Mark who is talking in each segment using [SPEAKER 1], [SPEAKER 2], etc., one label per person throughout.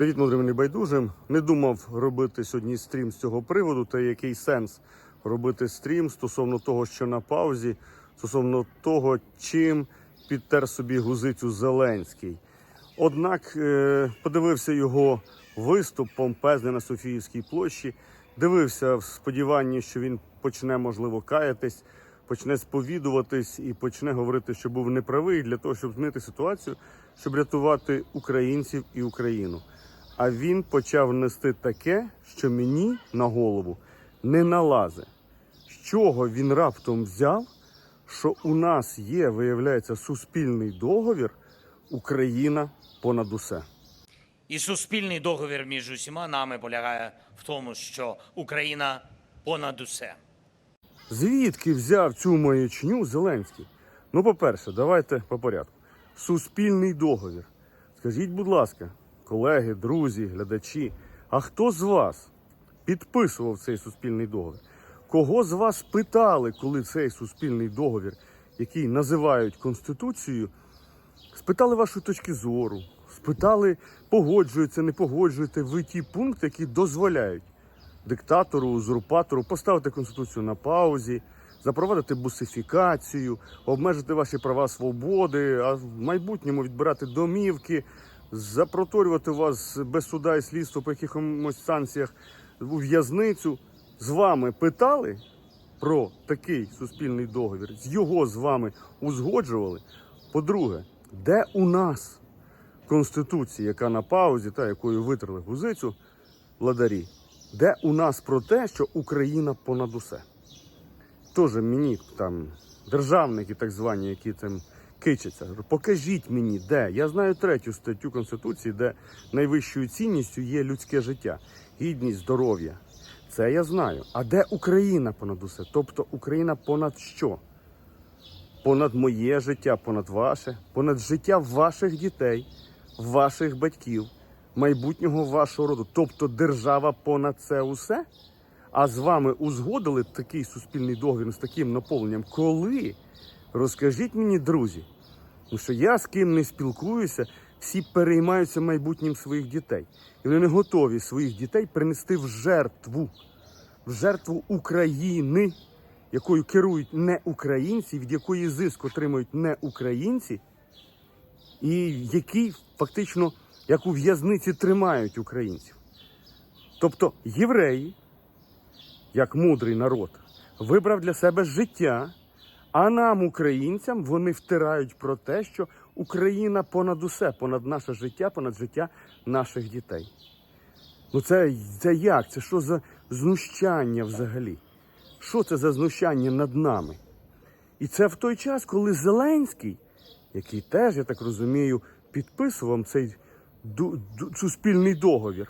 [SPEAKER 1] Привіт, мудрим небайдужим. Не думав робити сьогодні стрім з цього приводу, та який сенс робити стрім стосовно того, що на паузі, стосовно того, чим підтер собі гузицю Зеленський. Однак е, подивився його виступ помпезний на Софіївській площі. Дивився в сподіванні, що він почне, можливо, каятись, почне сповідуватись і почне говорити, що був неправий для того, щоб змінити ситуацію, щоб рятувати українців і Україну. А він почав нести таке, що мені на голову не налазе. З чого він раптом взяв, що у нас є, виявляється, суспільний договір Україна понад усе.
[SPEAKER 2] І суспільний договір між усіма нами полягає в тому, що Україна понад усе.
[SPEAKER 1] Звідки взяв цю маячню Зеленський? Ну, по-перше, давайте по порядку. Суспільний договір. Скажіть, будь ласка, колеги, друзі, глядачі, а хто з вас підписував цей суспільний договір? Кого з вас питали, коли цей суспільний договір, який називають Конституцією, спитали вашої точки зору, спитали, погоджуєте, не погоджуєте ви ті пункти, які дозволяють диктатору, узурпатору поставити конституцію на паузі, запровадити бусифікацію, обмежити ваші права свободи, а в майбутньому відбирати домівки, запроторювати вас без суда і слідства по якихось санкціях у в'язницю. З вами питали про такий суспільний договір, його з вами узгоджували. По-друге, де у нас конституція, яка на паузі, та якою витерли гузицю владарі, де у нас про те, що Україна понад усе. Теж мені там державники, так звані, які там кичаться. Говорю, Покажіть мені, де. Я знаю третю статтю Конституції, де найвищою цінністю є людське життя, гідність, здоров'я. Це я знаю. А де Україна понад усе? Тобто Україна понад що? Понад моє життя, понад ваше, понад життя ваших дітей, ваших батьків, майбутнього вашого роду. Тобто держава понад це усе? А з вами узгодили такий суспільний договір з таким наповненням. Коли? Розкажіть мені, друзі, тому що я з ким не спілкуюся, всі переймаються майбутнім своїх дітей. І вони не готові своїх дітей принести в жертву, в жертву України, якою керують не українці, від якої зиск отримують не українці, і які фактично як у в'язниці тримають українців. Тобто євреї, як мудрий народ, вибрав для себе життя, а нам, українцям, вони втирають про те, що Україна понад усе, понад наше життя, понад життя наших дітей. Ну це, це як? Це що за знущання взагалі? Що це за знущання над нами? І це в той час, коли Зеленський, який теж, я так розумію, підписував цей суспільний договір,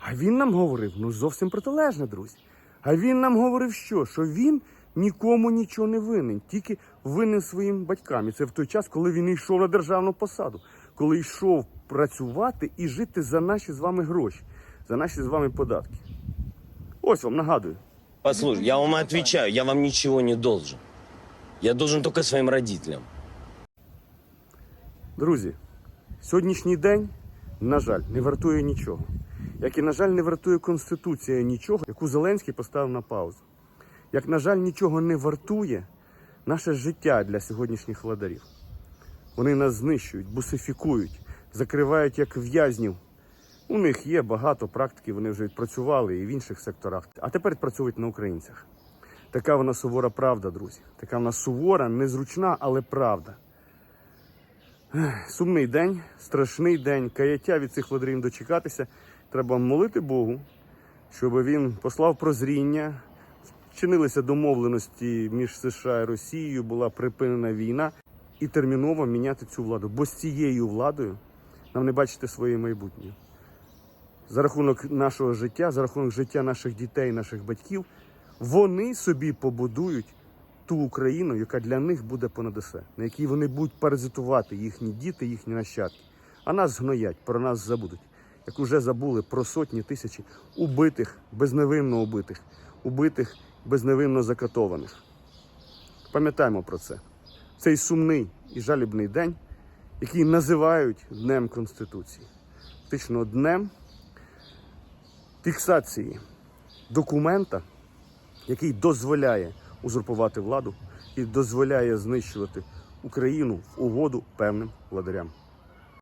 [SPEAKER 1] а він нам говорив, ну зовсім протилежне, друзі. А він нам говорив, що? Що він нікому нічого не винен, тільки винен своїм батькам. І це в той час, коли він йшов на державну посаду, коли йшов працювати і жити за наші з вами гроші, за наші з вами податки. Ось вам нагадую.
[SPEAKER 3] Послушай, я вам отвечаю, я вам ничего не должен. Я должен только своим родителям.
[SPEAKER 1] Друзі, сьогоднішній день, на жаль, не вартує нічого. Як і, на жаль, не вартує Конституція нічого, яку Зеленський поставив на паузу. Як, на жаль, нічого не вартує наше життя для сьогоднішніх владарів. Вони нас знищують, бусифікують, закривають як в'язнів. У них є багато практики, вони вже відпрацювали і в інших секторах. А тепер працюють на українцях. Така вона сувора правда, друзі. Така вона сувора, незручна, але правда. Сумний день, страшний день, каяття від цих владарів дочекатися. Треба молити Богу, щоб він послав прозріння, вчинилися домовленості між США і Росією, була припинена війна і терміново міняти цю владу. Бо з цією владою нам не бачити своє майбутнє. За рахунок нашого життя, за рахунок життя наших дітей, наших батьків, вони собі побудують ту Україну, яка для них буде понад усе, на якій вони будуть паразитувати їхні діти, їхні нащадки. А нас згноять, про нас забудуть. Як уже забули про сотні тисячі убитих, безневинно убитих, убитих, безневинно закатованих. Пам'ятаємо про це. Цей сумний і жалібний день, який називають Днем Конституції. Фактично днем, фіксації документа, який дозволяє узурпувати владу і дозволяє знищувати Україну в угоду певним владарям.